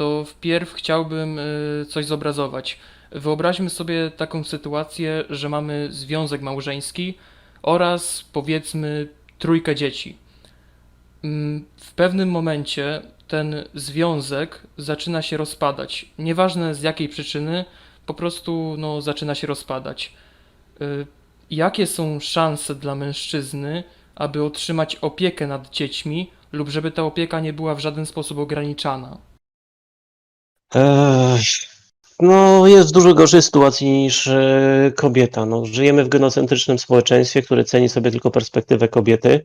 to wpierw chciałbym y, coś zobrazować. Wyobraźmy sobie taką sytuację, że mamy związek małżeński oraz powiedzmy trójkę dzieci. Mm, W pewnym momencie ten związek zaczyna się rozpadać. Nieważne z jakiej przyczyny, po prostu no, zaczyna się rozpadać. Y, Jakie są szanse dla mężczyzny, aby otrzymać opiekę nad dziećmi, lub żeby ta opieka nie była w żaden sposób ograniczana? No, jest dużo gorszej sytuacji niż e, kobieta. No, żyjemy w genocentrycznym społeczeństwie, które ceni sobie tylko perspektywę kobiety.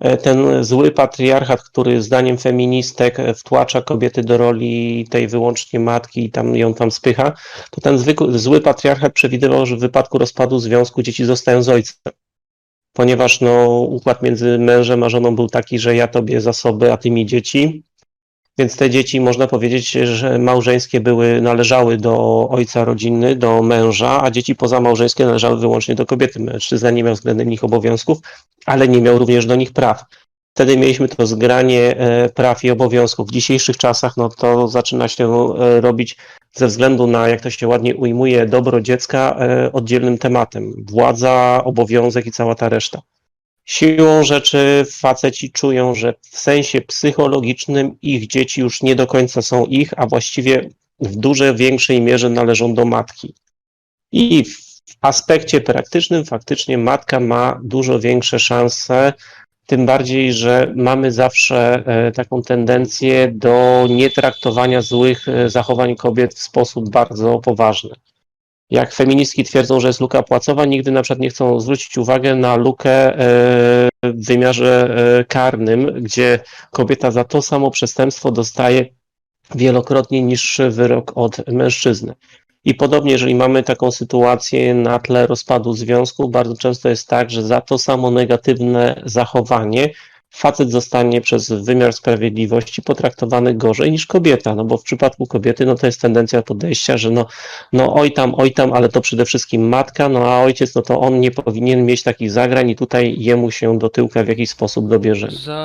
E, Ten zły patriarchat, który zdaniem feministek wtłacza kobiety do roli tej wyłącznie matki i tam ją tam spycha, to ten zwykły, zły patriarchat przewidywał, że w wypadku rozpadu związku dzieci zostają z ojcem. Ponieważ no, układ między mężem a żoną był taki, że ja tobie zasoby, a ty mi dzieci, więc te dzieci, można powiedzieć, że małżeńskie były, należały do ojca rodziny, do męża, a dzieci pozamałżeńskie należały wyłącznie do kobiety. Mężczyzna nie miał względem nich obowiązków, ale nie miał również do nich praw. Wtedy mieliśmy to zgranie e, praw i obowiązków. W dzisiejszych czasach no, to zaczyna się e, robić ze względu na, jak to się ładnie ujmuje, dobro dziecka e, oddzielnym tematem. Władza, obowiązek i cała ta reszta. Siłą rzeczy faceci czują, że w sensie psychologicznym ich dzieci już nie do końca są ich, a właściwie w dużo większej mierze należą do matki. I w aspekcie praktycznym faktycznie matka ma dużo większe szanse, tym bardziej, że mamy zawsze e, taką tendencję do nietraktowania złych e, zachowań kobiet w sposób bardzo poważny. Jak feministki twierdzą, że jest luka płacowa, nigdy na przykład nie chcą zwrócić uwagę na lukę e, w wymiarze e, karnym, gdzie kobieta za to samo przestępstwo dostaje wielokrotnie niższy wyrok od mężczyzny. I podobnie, jeżeli mamy taką sytuację na tle rozpadu związku, bardzo często jest tak, że za to samo negatywne zachowanie facet zostanie przez wymiar sprawiedliwości potraktowany gorzej niż kobieta, no bo w przypadku kobiety no to jest tendencja podejścia, że no, no oj tam, oj tam, ale to przede wszystkim matka, no a ojciec, no to on nie powinien mieć takich zagrań i tutaj jemu się do tyłka w jakiś sposób dobierze. Za